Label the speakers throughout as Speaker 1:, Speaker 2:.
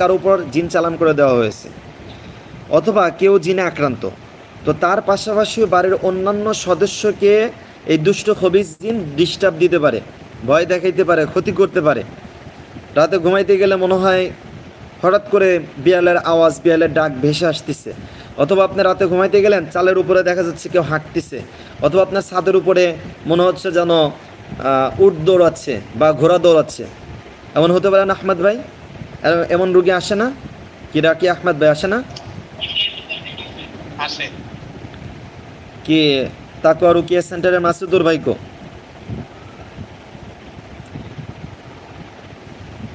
Speaker 1: কারও উপর জিন চালান করে দেওয়া হয়েছে। অথবা কেউ জিনে আক্রান্ত। তো তার পাশাপাশি বাড়ির অন্যান্য সদস্যকে এই দুষ্ট খবিজ জিন ডিস্টার্ব দিতে পারে, ভয় দেখাইতে পারে, ক্ষতি করতে পারে। রাতে ঘুমাইতে গেলে মনে হয় হঠাৎ করে বিড়ালের আওয়াজ, বিড়ালের ডাক ভেসে আসতেছে। অথবা আপনি রাতে ঘুমাইতে গেলেন, চালের উপরে দেখা যাচ্ছে কেউ হাঁটতেছে। অথবা আপনার ছাদের উপরে মনে হচ্ছে যেন উট দৌড়াচ্ছে বা ঘোড়া দৌড়াচ্ছে। এমন হতে পারে না, আহমেদ ভাই? এমন রুগী আসে না? কি রাকি আহমেদ ভাই আসে না?
Speaker 2: আসে।
Speaker 1: কি তাকুয়া রুকিয়া সেন্টারের মাসুদুর ভাই কো?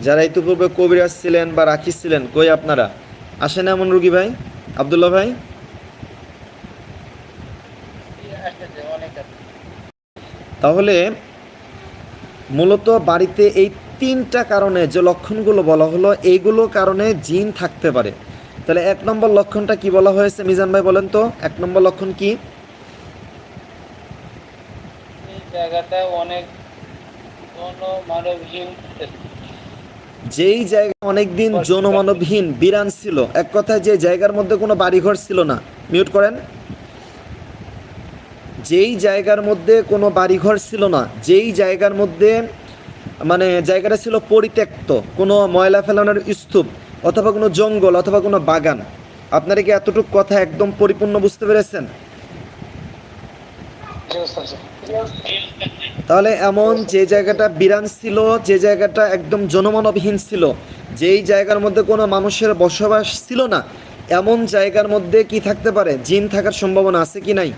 Speaker 1: যারা ইতিপূর্বে কবিরাজ ছিলেন বা রাখিস ছিলেন কই আপনারা? আসেন এমন রুগী ভাই? আবদুল্লাহ ভাই? তাহলে মূলত বাড়িতে এই তিনটা কারণে যে লক্ষণগুলো বলা হলো এইগুলো কারণে জিন থাকতে পারে। তাহলে এক নম্বর লক্ষণটা কি বলা হয়েছে মিজান ভাই বলেন তো? এক নম্বর লক্ষণ কি?
Speaker 2: জায়গাটা অনেক
Speaker 1: যেই জায়গা অনেকদিন জনমানবহীন বিরান ছিল এক কথায় যে জায়গার মধ্যে কোনো বাড়িঘর ছিল না। মিউট করেন। যেই জায়গার মধ্যে কোনো বাড়িঘর ছিল না যেই জায়গার মধ্যে মানে জায়গাটা ছিল পরিত্যক্ত কোনো ময়লা ফেলানোর স্তূপ অথবা কোনো জঙ্গল অথবা কোনো বাগান। আপনারা কি এতটুকু কথা একদম পরিপূর্ণ বুঝতে পেরেছেন? তাহলে এমন যে জায়গাটা বিরান ছিল যে জায়গাটা একদম জনমানবহীন ছিল যেই জায়গার মধ্যে কোনো মানুষের বসবাস ছিল না এমন জায়গার মধ্যে কি থাকতে পারে? জিন থাকার সম্ভাবনা আছে কি নাই?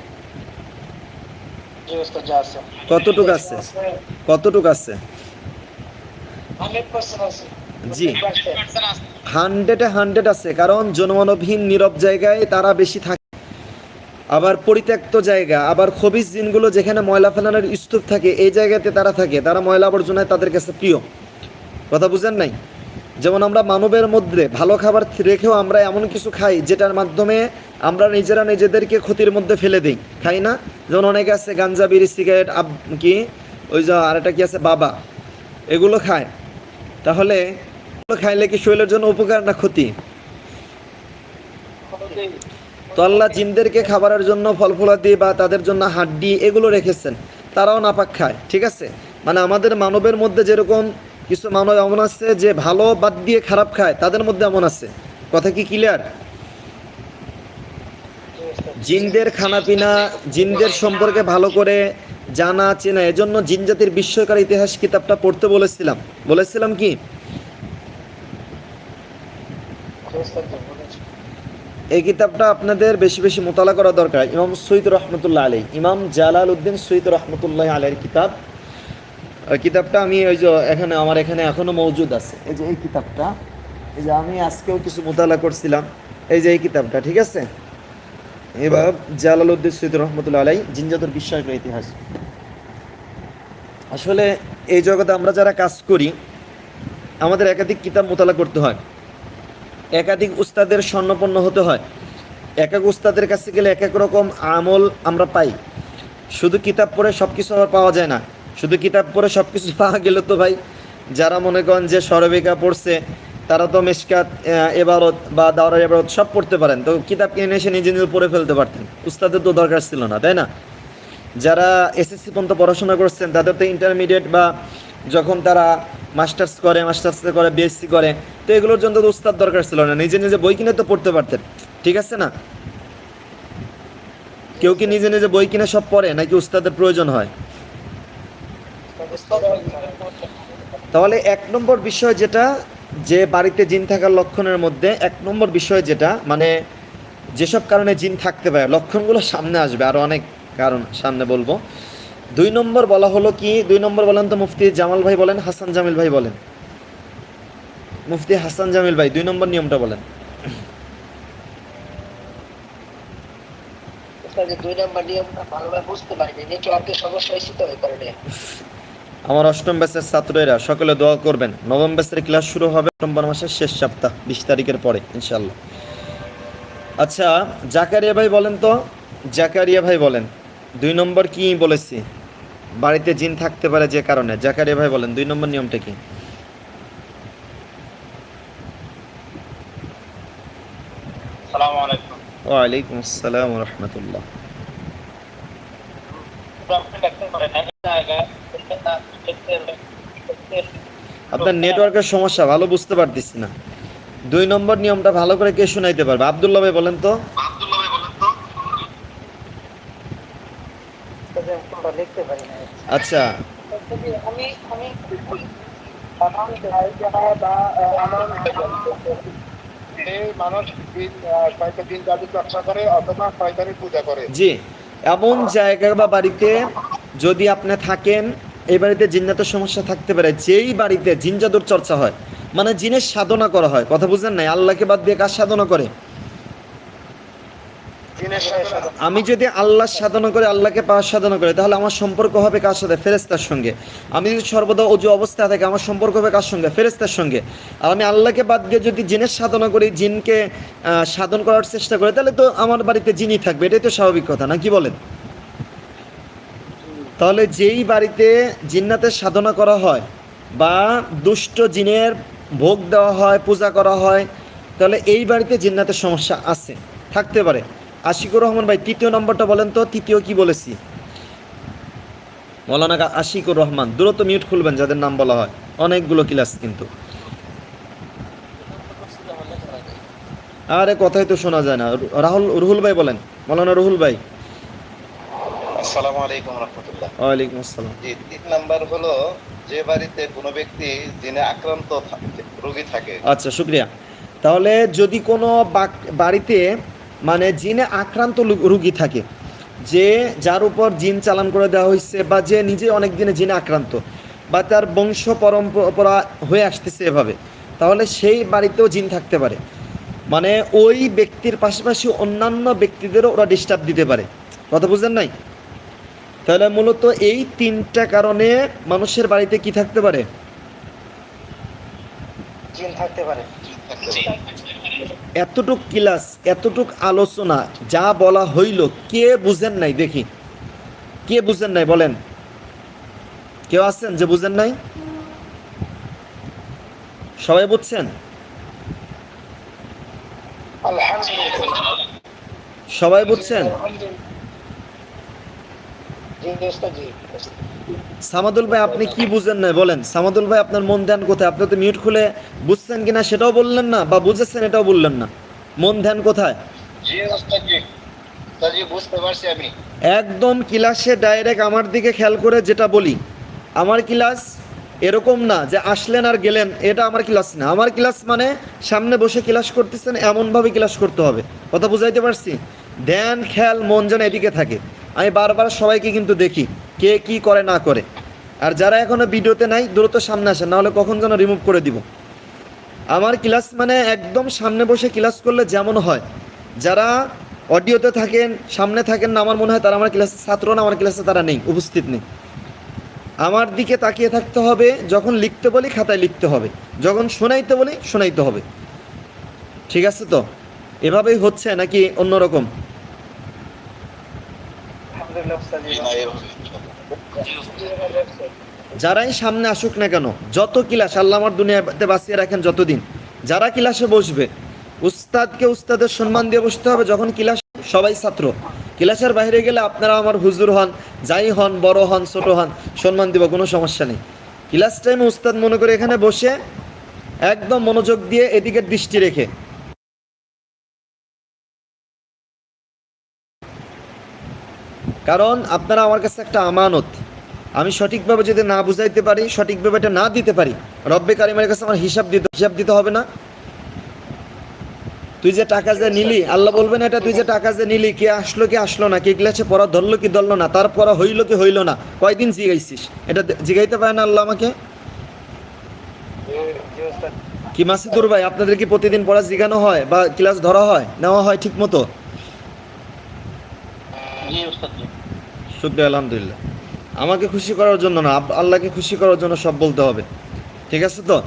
Speaker 1: কতটুকু আছে? কতটুকু আছে? জি। হান্ড্রেডে হান্ড্রেড আছে কারণ জনমানবহীন নীরব জায়গায় তারা বেশি থাকে। আবার পরিত্যক্ত জায়গা আবার খবিজ জিনগুলো যেখানে ময়লা ফেলানোর স্তূপ থাকে এই জায়গাতে তারা থাকে। তারা ময়লা আবর্জনায় তাদের কাছে প্রিয়। কথা বুঝেন নাই? যেমন আমরা মানবের মধ্যে ভালো খাবার রেখেও আমরা এমন কিছু খাই যেটার মাধ্যমে আমরা নিজেরা নিজেদেরকে ক্ষতির মধ্যে ফেলে দিই। খাই না? যেমন অনেকে আছে গাঞ্জা বিড়ি সিগারেট আব কি? ওই যে আরেকটা কি আছে? বাবা। এগুলো খায়। তাহলে খাইলে কি শরীরের জন্য উপকার না ক্ষতি? তো আল্লাহ জিনদেরকে খাবারের জন্য ফল ফলাদি বা তাদের জন্য হাড্ডি এগুলো রেখেছেন। তারাও নাপাক খায়, ঠিক আছে? মানে আমাদের মানবের মধ্যে যেরকম কিছু মানব এমন আছে যে ভালো বাদ দিয়ে খারাপ খায়, তাদের মধ্যে এমন আছে। কথা কি ক্লিয়ার জিনদের খানাপিনা, জিনদের সম্পর্কে ভালো করে জানা চেনা, এজন্য জিন জাতির বিস্ময়কার ইতিহাস কিতাবটা পড়তে বলেছিলাম। বলেছিলাম কি? এই কিতাবটা আপনাদের বেশি বেশি মোতালা করা দরকার। ইমাম সৈয়দ রহমতুল্লাহ আলী ইমাম জালাল উদ্দিন সৈয়দ রহমতুল্লাহ আলীর কিতাব। কিতাবটা আমি ওই যে এখানে, আমার এখানে এখনও মজুদ আছে। এই যে এই কিতাবটা, এই যে আমি আজকেও কিছু মোতালা করছিলাম। এই যে এই কিতাবটা, ঠিক আছে? এবার জালাল উদ্দিন সৈয়দ রহমতুল্লাহ আলাই জিনজাতুর বিস্ময়কর ইতিহাস। আসলে এই জগতে আমরা যারা কাজ করি, আমাদের একাধিক কিতাব মোতালা করতে হয়। একাধিক উস্তাদের স্বর্ণপন্ন হতে হয়। এক এক উস্তাদের কাছে গেলে এক এক রকম আমল আমরা পাই। শুধু কিতাব পড়ে সব কিছু আবার পাওয়া যায় না। শুধু কিতাব পড়ে সব কিছু পাওয়া গেলে তো ভাই, যারা মনে করেন যে সরবিকা পড়ছে, তারা তো মেশকাত এবারত বা দাওরার এবারত সব পড়তে পারেন। তো কিতাব কিনে এসে নিজে নিজে পড়ে ফেলতে পারতেন। উস্তাদের তো দরকার ছিল না, তাই না? যারা এসএসসি পর্যন্ত পড়াশোনা করছেন, তাদের তো ইন্টারমিডিয়েট বা যখন তারা মাস্টার্স করে মাস্টার্স করে বিএসসি করে, তো এগুলোর জন্য তো উস্তাদ দরকার ছিল না। নিজে নিজে বই কিনে তো পড়তে পারতেন, ঠিক আছে না? কেউ কি নিজে নিজে বই কিনে সব পড়ে, নাকি উস্তাদের প্রয়োজন হয়? তাহলে এক নম্বর বিষয় যেটা, যে বাড়িতে জিন থাকার লক্ষণের মধ্যে এক নম্বর বিষয় যেটা মানে যেসব কারণে জিন থাকতে পারে, লক্ষণগুলো সামনে আসবে আরও অনেক। কারণ সামনে বলব। দুই নম্বর বলা হলো কি? দুই নম্বর বলেন তো মুফতি জামাল ভাই বলেন হাসান জামিল ভাই বলেন। মুফতি হাসান জামিল ভাই দুই নম্বর নিয়মটা বলেন। আমার অষ্টম ব্যাচের ছাত্ররা সকলে দোয়া করবেন। নবম ব্যাচের ক্লাস শুরু হবে অক্টোবর মাসের শেষ সপ্তাহ বিশ তারিখের পরে ইনশাল্লাহ আচ্ছা জাকারিয়া ভাই বলেন তো? জাকারিয়া ভাই বলেন দুই নম্বর কি বলেছি? বাড়িতে জিন থাকতে পারে যে কারণে। জাকারিয়া ভাই বলেন দুই নম্বর নিয়মটা কি? ওয়ালাইকুম আসসালাম রহমতুল্লাহ। আপনার নেটওয়ার্কের সমস্যা ভালো বুঝতে পারতেছি না। দুই নম্বর নিয়মটা ভালো করে কে শুনাইতে পারবে? আবদুল্লাহ ভাই বলেন তো
Speaker 3: লিখতে পারি না
Speaker 1: আচ্ছা।
Speaker 3: আমি
Speaker 4: দিন জাদু চর্চা করে অথবা শয়তানি পূজা করে
Speaker 1: জি। এমন জায়গা বা বাড়িতে যদি আপনি থাকেন, এই বাড়িতে জিন্নাতের সমস্যা থাকতে পারে। যেই বাড়িতে জিন জাদুর চর্চা হয় মানে জিনের সাধনা করা হয়, কথা বুঝলেন নাই? আল্লাহকে বাদ দিয়ে কার সাধনা করে? আমি যদি আল্লাহ সাধনা করে, আল্লাহকে পাওয়ার সাধনা করে, তাহলে আমার সম্পর্ক হবে কার সাথে? ফেরেস্তার সঙ্গে। আমি যদি সর্বদা অজু অবস্থা থাকে, আমার সম্পর্ক হবে কার সঙ্গে? ফেরেস্তার সঙ্গে। আর আমি আল্লাহকে বাদ দিয়ে যদি জিনের সাধনা করি, জিনকে সাধন করার চেষ্টা করি, তাহলে তো আমার বাড়িতে জিনই থাকবে। এটাই তো স্বাভাবিক কথা, না কি বলেন? তাহলে যেই বাড়িতে জিন্নাতের সাধনা করা হয় বা দুষ্ট জিনের ভোগ দেওয়া হয়, পূজা করা হয়, তাহলে এই বাড়িতে জিন্নাতের সমস্যা আছে, থাকতে পারে। আশিকুর রহমান ভাই তৃতীয় নম্বরটা বলেন তো তৃতীয় কি বলেছি? মৌলানা আশিকুর রহমান দ্রুত মিউট খুলবেন যাদের নাম বলা হয়। অনেকগুলো ক্লাস কিন্তু। আরে কথাই তো শোনা যায় না। রাহুল রুহুল ভাই বলেন। মৌলানা রুহুল ভাই।
Speaker 4: আসসালামু আলাইকুম রহমতুল্লাহ।
Speaker 1: ওয়ালাইকুম আসসালাম।
Speaker 4: জি তিন নাম্বার হলো যে বাড়িতে কোনো ব্যক্তি যিনি আক্রান্ত থাকে- রোগী থাকে।
Speaker 1: আচ্ছা শুক্রিয়া। তাহলে যদি কোনো বাড়িতে মানে জিনে আক্রান্ত রুগী থাকে যে যার উপর জিন চালান করে দেওয়া হয়েছে বা যে নিজে অনেক দিনে জিনে আক্রান্ত বা তার বংশ পরম্পরা হয়ে আসতেছে এভাবে তাহলে সেই বাড়িতেও জিন থাকতে পারে। মানে ওই ব্যক্তির পাশাপাশি অন্যান্য ব্যক্তিদেরও ওরা ডিস্টার্ব দিতে পারে। কথা বুঝলেন নাই? তাহলে মূলত এই তিনটা কারণে মানুষের বাড়িতে কি থাকতে পারে।
Speaker 3: জিন থাকতে পারে।
Speaker 1: এতটুক ক্লাস এতটুক আলোচনা যা বলা হইল কে বুঝেন নাই? দেখি। কে বুঝেন নাই? বলেন। কেউ আছেন যে বুঝেন নাই? সবাই বুঝছেন? সবাই বুঝছেন? সামাদুল ভাই আপনি কি বুঝেন নাই? বলেন সামাদুল ভাই আপনার মন ধ্যান কোথায়? আপনি তো মিউট খুলে বুঝছেন কিনা সেটাও বললেন না বা বুঝেছেন এটাও বললেন না। মন ধ্যান কোথায়?
Speaker 4: বুঝতে পারছি আমি।
Speaker 1: একদম ক্লাসে ডাইরেক্ট আমার দিকে খেয়াল করে যেটা বলি। আমার ক্লাস এরকম না যে আসলেন আর গেলেন এটা আমার ক্লাস না। আমার ক্লাস মানে সামনে বসে ক্লাস করতেছেন এমনভাবে ক্লাস করতে হবে। কথা বুঝাইতে পারছি? ধ্যান খেয়াল মন যেন এদিকে থাকে। আমি বারবার সবাইকে কিন্তু দেখি, কে কি করে না করে। আর যারা এখনও ভিডিওতে নাই, দ্রুত সামনে আসেন, নাহলে কখন যেন রিমুভ করে দিব। আমার ক্লাস মানে একদম সামনে বসে ক্লাস করলে যেমন হয়। যারা অডিওতে থাকেন, সামনে থাকেন না, আমার মনে হয় তারা আমার ক্লাসে ছাত্র না, আমার ক্লাসে তারা নেই, উপস্থিত নেই। আমার দিকে তাকিয়ে থাকতে হবে, যখন লিখতে বলি, খাতায় লিখতে হবে। যখন শোনাইতে বলি, শোনাইতে হবে। ঠিক আছে তো? এভাবেই হচ্ছে নাকি অন্যরকম
Speaker 3: আলহামদুলিল্লাহ ওস্তাদ জি
Speaker 4: জি না এভাবে ইনশাআল্লাহ।
Speaker 1: যারাই সামনে আসুক না কেন, যত ক্লাস আল্লাহ আমার দুনিয়াতে বাঁচিয়ে রাখেন যতদিন। যারা ক্লাসে বসবে, উস্তাদকে উস্তাদের সম্মান দিয়ে বসতে হবে যখন ক্লাস, সবাই ছাত্র। ক্লাসের বাইরে গেলে আপনারা আমার হুজুর হন, যাই হন, বড় হন, ছোট হন, সম্মান দিব, কোনো সমস্যা নেই। ক্লাস টাইমে উস্তাদ মনে করে এখানে বসে একদম মনোযোগ দিয়ে এদিকে দৃষ্টি রেখে কারণ আপনারা আমার কাছে একটা আমানত। আমি সঠিকভাবে যদি না বুঝাইতে পারি, সঠিকভাবে এটা না দিতে পারি, রব্বে কারিমের কাছে আমার হিসাব দিতে হিসাব দিতে হবে না। তুই যে টাকা যে নিলি, আল্লাহ বলবেন, এটা তুই যে টাকা যে নিলি, কে আসলো, কি আসলো না, কে ক্লাসে পড়া ধরলো, কি ধরলো না, তার পড়া হইল, কি হইল না, কয়দিন জিগাইছিস? এটা জিগাইতে পারে না আল্লাহ আমাকে? কি মাসিদুর ভাই? আপনাদের কি প্রতিদিন পড়া জিগানো হয় বা ক্লাস ধরা হয়? নেওয়া হয় ঠিক মতো
Speaker 2: জি ওস্তাদ জি
Speaker 1: শুক্রিয়া, আলহামদুলিল্লাহ। আমাকে খুশি করার জন্য না আল্লাহকে খুশি করার জন্য সব বলতে হবে। ঠিক আছে তো?